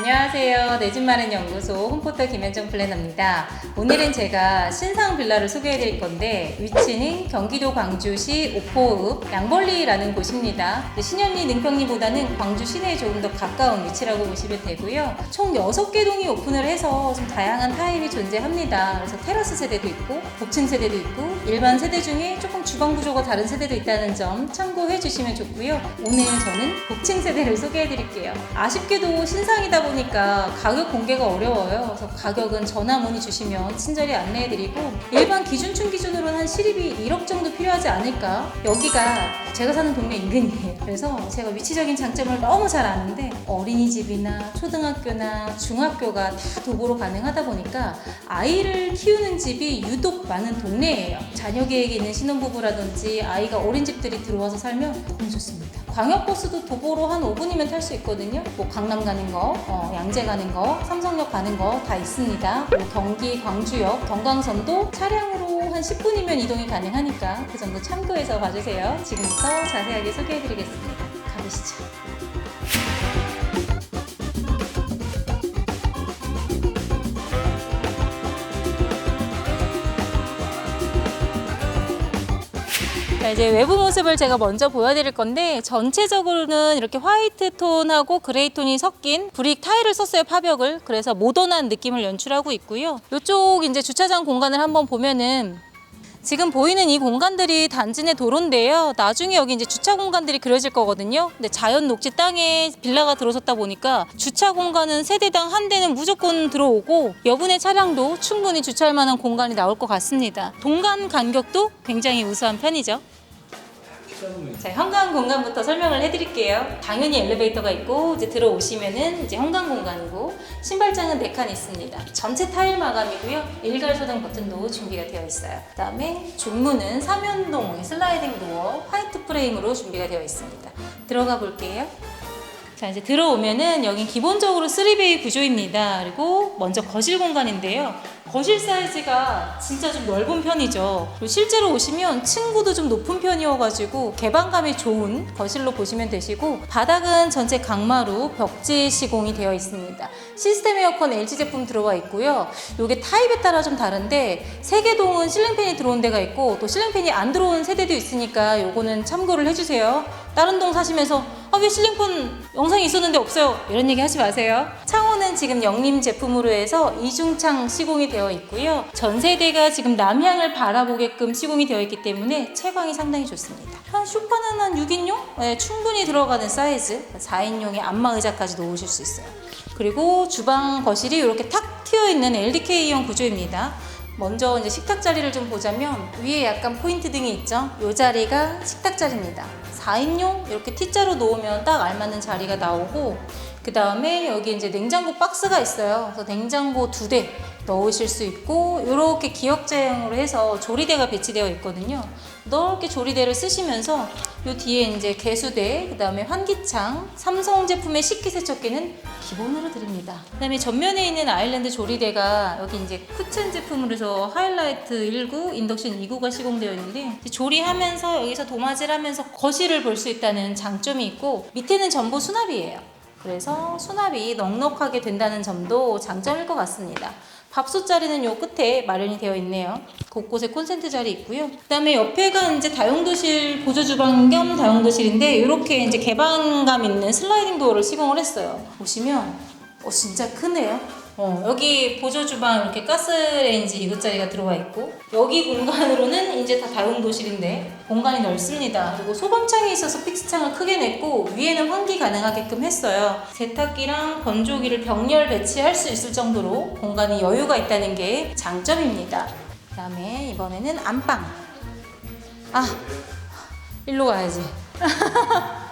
안녕하세요. 내 집 마련 연구소 홈포터 김현정 플래너입니다. 오늘은 제가 신상 빌라를 소개해 드릴 건데 위치는 경기도 광주시 오포읍 양벌리라는 곳입니다. 신현리 능평리보다는 광주 시내에 조금 더 가까운 위치라고 보시면 되고요. 총 6개 동이 오픈을 해서 좀 다양한 타입이 존재합니다. 그래서 테라스 세대도 있고 복층 세대도 있고 일반 세대 중에 조금 주방 구조가 다른 세대도 있다는 점 참고해 주시면 좋고요. 오늘 저는 복층 세대를 소개해 드릴게요. 아쉽게도 신상이다 보니까 가격 공개가 어려워요. 그래서 가격은 전화 문의 주시면 친절히 안내해 드리고 일반 기준층 기준으로는 한 실입이 1억 정도 필요하지 않을까. 여기가 제가 사는 동네 인근이에요. 그래서 제가 위치적인 장점을 너무 잘 아는데 어린이집이나 초등학교나 중학교가 다 도보로 가능하다 보니까 아이를 키우는 집이 유독 많은 동네예요. 자녀 계획이 있는 신혼부부라든지 아이가 어린 집들이 들어와서 살면 너무 좋습니다. 광역버스도 도보로 한 5분이면 탈 수 있거든요. 뭐 강남 가는 거, 어, 양재 가는 거, 삼성역 가는 거 다 있습니다. 그리고 경기 광주역, 경광선도 차량으로 한 10분이면 이동이 가능하니까 그 점도 참고해서 봐주세요. 지금부터 자세하게 소개해드리겠습니다. 가보시죠. 자, 이제 외부 모습을 제가 먼저 보여드릴 건데 전체적으로는 이렇게 화이트 톤하고 그레이 톤이 섞인 브릭 타일을 썼어요 파벽을. 그래서 모던한 느낌을 연출하고 있고요. 이쪽 이제 주차장 공간을 한번 보면은 지금 보이는 이 공간들이 단지 내 도로인데요. 나중에 여기 이제 주차 공간들이 그려질 거거든요. 근데 자연 녹지 땅에 빌라가 들어섰다 보니까 주차 공간은 세대당 한 대는 무조건 들어오고 여분의 차량도 충분히 주차할 만한 공간이 나올 것 같습니다. 동간 간격도 굉장히 우수한 편이죠. 자, 현관 공간부터 설명을 해드릴게요. 당연히 엘리베이터가 있고 이제 들어오시면은 이제 현관 공간이고 신발장은 네칸 있습니다. 전체 타일 마감이고요. 일괄 소등 버튼도 준비가 되어 있어요. 그다음에 중문은 삼연동 슬라이딩 도어 화이트 프레임으로 준비가 되어 있습니다. 들어가 볼게요. 자 이제 들어오면은 여기 기본적으로 3베이 구조입니다. 그리고 먼저 거실 공간인데요. 거실 사이즈가 진짜 좀 넓은 편이죠. 그리고 실제로 오시면 층고도 좀 높은 편이어가지고 개방감이 좋은 거실로 보시면 되시고 바닥은 전체 강마루 벽지 시공이 되어 있습니다. 시스템 에어컨 LG 제품 들어와 있고요. 이게 타입에 따라 좀 다른데 세개동은 실링팬이 들어온 데가 있고 또 실링팬이 안 들어온 세대도 있으니까 요거는 참고를 해주세요. 다른 동 사시면서 아 왜 실링폰 영상이 있었는데 없어요. 이런 얘기 하지 마세요. 창호는 지금 영림 제품으로 해서 이중창 시공이 되어 있고요. 전 세대가 지금 남향을 바라보게끔 시공이 되어 있기 때문에 채광이 상당히 좋습니다. 한 쇼파는 한 6인용? 네, 충분히 들어가는 사이즈. 4인용의 안마 의자까지 놓으실 수 있어요. 그리고 주방 거실이 이렇게 탁 트여 있는 LDK형 구조입니다. 먼저 이제 식탁 자리를 좀 보자면 위에 약간 포인트 등이 있죠? 이 자리가 식탁 자리입니다 4인용 이렇게 T자로 놓으면 딱 알맞는 자리가 나오고 그 다음에 여기 이제 냉장고 박스가 있어요. 그래서 냉장고 두 대 넣으실 수 있고 이렇게 기역자형으로 해서 조리대가 배치되어 있거든요. 넓게 조리대를 쓰시면서 이 뒤에 이제 개수대, 그 다음에 환기창, 삼성 제품의 식기세척기는 기본으로 드립니다. 그 다음에 전면에 있는 아일랜드 조리대가 여기 이제 쿠첸 제품으로 해서 하이라이트 19, 인덕션 2구가 시공되어 있는데 조리하면서 여기서 도마질 하면서 거실을 볼 수 있다는 장점이 있고 밑에는 전부 수납이에요. 그래서 수납이 넉넉하게 된다는 점도 장점일 것 같습니다. 밥솥 자리는 요 끝에 마련이 되어 있네요. 곳곳에 콘센트 자리 있고요. 그다음에 옆에가 이제 다용도실 보조 주방 겸 다용도실인데 이렇게 이제 개방감 있는 슬라이딩 도어를 시공을 했어요. 보시면 어 진짜 크네요. 어, 여기 보조 주방 이렇게 가스레인지 이것자리가 들어와 있고 여기 공간으로는 이제 다 다용도실인데 공간이 넓습니다. 그리고 소방창이 있어서 픽스창을 크게 냈고 위에는 환기 가능하게끔 했어요. 세탁기랑 건조기를 병렬 배치할 수 있을 정도로 공간이 여유가 있다는 게 장점입니다. 그 다음에 이번에는 안방. 아, 일로 가야지.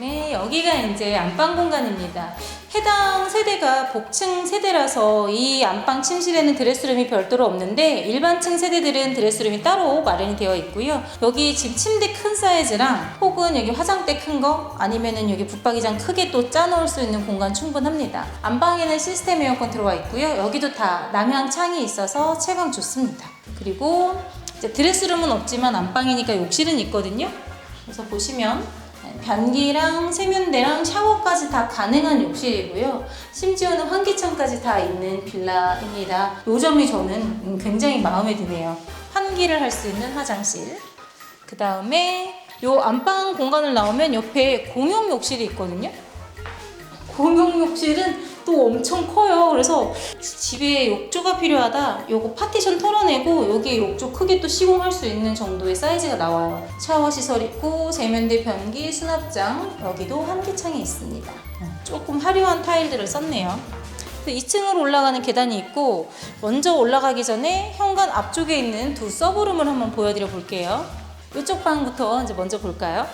그다음에 여기가 이제 안방 공간입니다. 해당 세대가 복층 세대라서 이 안방 침실에는 드레스룸이 별도로 없는데 일반층 세대들은 드레스룸이 따로 마련이 되어 있고요. 여기 집 침대 큰 사이즈랑 혹은 여기 화장대 큰 거 아니면은 여기 붙박이장 크게 또 짜놓을 수 있는 공간 충분합니다. 안방에는 시스템 에어컨 들어와 있고요. 여기도 다 남향 창이 있어서 채광 좋습니다. 그리고 드레스룸은 없지만 안방이니까 욕실은 있거든요. 그래서 보시면 변기랑 세면대랑 샤워까지 다 가능한 욕실이고요. 심지어는 환기창까지 다 있는 빌라입니다. 요 점이 저는 음, 굉장히 마음에 드네요. 환기를 할 수 있는 화장실. 그 다음에 요 안방 공간을 나오면 옆에 공용 욕실이 있거든요. 공용 욕실은 또 엄청 커요. 그래서 집에 욕조가 필요하다. 요거 파티션 털어내고 여기 욕조 크게 또 시공할 수 있는 정도의 사이즈가 나와요. 샤워 시설 있고 세면대 변기, 수납장 여기도 환기창이 있습니다. 조금 화려한 타일들을 썼네요. 2층으로 올라가는 계단이 있고 먼저 올라가기 전에 현관 앞쪽에 있는 두 서브룸을 한번 보여드려 볼게요. 이쪽 방부터 이제 먼저 볼까요?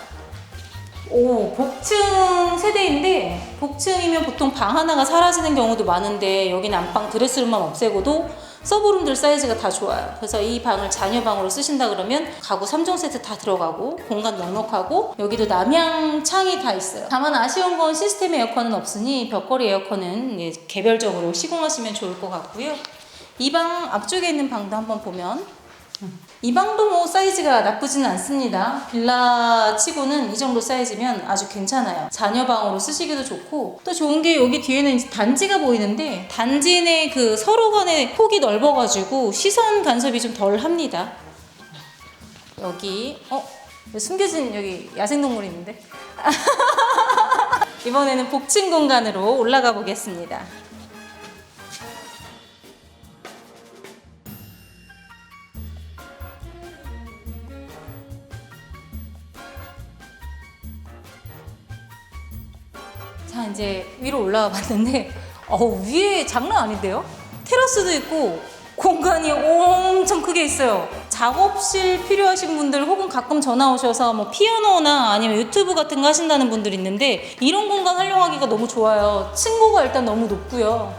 오, 복층 세대인데 복층이면 보통 방 하나가 사라지는 경우도 많은데 여기는 안방 드레스룸만 없애고도 서브룸들 사이즈가 다 좋아요. 그래서 이 방을 자녀 방으로 쓰신다 그러면 가구 3종 세트 다 들어가고 공간 넉넉하고 여기도 남향 창이 다 있어요. 다만 아쉬운 건 시스템 에어컨은 없으니 벽걸이 에어컨은 이제 개별적으로 시공하시면 좋을 것 같고요. 이 방 앞쪽에 있는 방도 한번 보면 이 방도 뭐 사이즈가 나쁘지는 않습니다. 빌라 치고는 이 정도 사이즈면 아주 괜찮아요. 자녀 방으로 쓰시기도 좋고 또 좋은 게 여기 뒤에는 단지가 보이는데 단지 내 그 서로 간의 폭이 넓어가지고 시선 간섭이 좀 덜 합니다. 여기 어 숨겨진 여기 야생동물이 있는데 이번에는 복층 공간으로 올라가 보겠습니다. 이제 위로 올라와 봤는데 어 위에 장난 아닌데요? 테라스도 있고 공간이 엄청 크게 있어요. 작업실 필요하신 분들 혹은 가끔 전화 오셔서 뭐 피아노나 아니면 유튜브 같은 거 하신다는 분들 있는데 이런 공간 활용하기가 너무 좋아요. 층고가 일단 너무 높고요.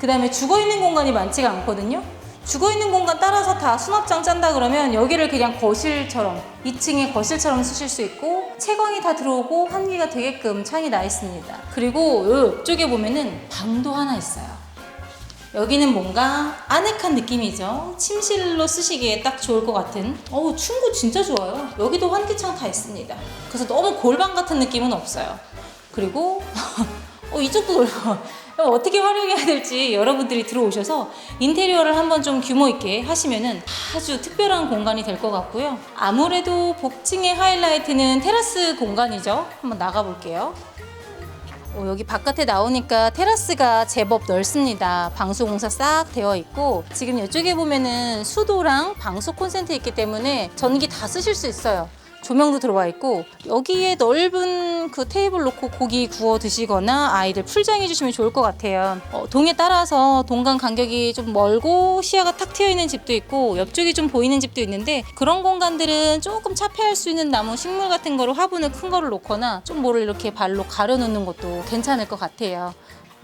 그 다음에 죽어 있는 공간이 많지가 않거든요. 죽어 있는 공간 따라서 다 수납장 짠다 그러면 여기를 그냥 거실처럼 2층에 거실처럼 쓰실 수 있고 채광이 다 들어오고 환기가 되게끔 창이 나 있습니다. 그리고 이쪽에 보면은 방도 하나 있어요. 여기는 뭔가 아늑한 느낌이죠. 침실로 쓰시기에 딱 좋을 것 같은. 어우, 충구 진짜 좋아요. 여기도 환기창 다 있습니다. 그래서 너무 골방 같은 느낌은 없어요. 그리고 어, 이쪽도 넓어. 어떻게 활용해야 될지 여러분들이 들어오셔서 인테리어를 한번 좀 규모 있게 하시면은 아주 특별한 공간이 될 것 같고요. 아무래도 복층의 하이라이트는 테라스 공간이죠. 한번 나가 볼게요. 어, 여기 바깥에 나오니까 테라스가 제법 넓습니다. 방수 공사 싹 되어 있고 지금 이쪽에 보면은 수도랑 방수 콘센트 있기 때문에 전기 다 쓰실 수 있어요. 조명도 들어와 있고 여기에 넓은 그 테이블 놓고 고기 구워 드시거나 아이들 풀장해 주시면 좋을 것 같아요. 어, 동에 따라서 동간 간격이 좀 멀고 시야가 탁 트여 있는 집도 있고 옆쪽이 좀 보이는 집도 있는데 그런 공간들은 조금 차폐할 수 있는 나무 식물 같은 거로 화분을 큰 거를 놓거나 좀 뭐를 이렇게 발로 가려 놓는 것도 괜찮을 것 같아요.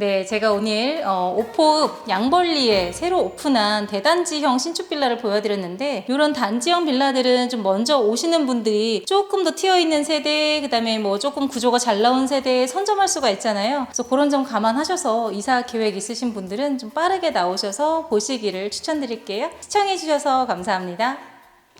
네, 제가 오늘 어, 오포읍 양벌리에 새로 오픈한 대단지형 신축 빌라를 보여드렸는데 이런 단지형 빌라들은 좀 먼저 오시는 분들이 조금 더 튀어 있는 세대, 그다음에 뭐 조금 구조가 잘 나온 세대에 선점할 수가 있잖아요. 그래서 그런 점 감안하셔서 이사 계획 있으신 분들은 좀 빠르게 나오셔서 보시기를 추천드릴게요. 시청해주셔서 감사합니다.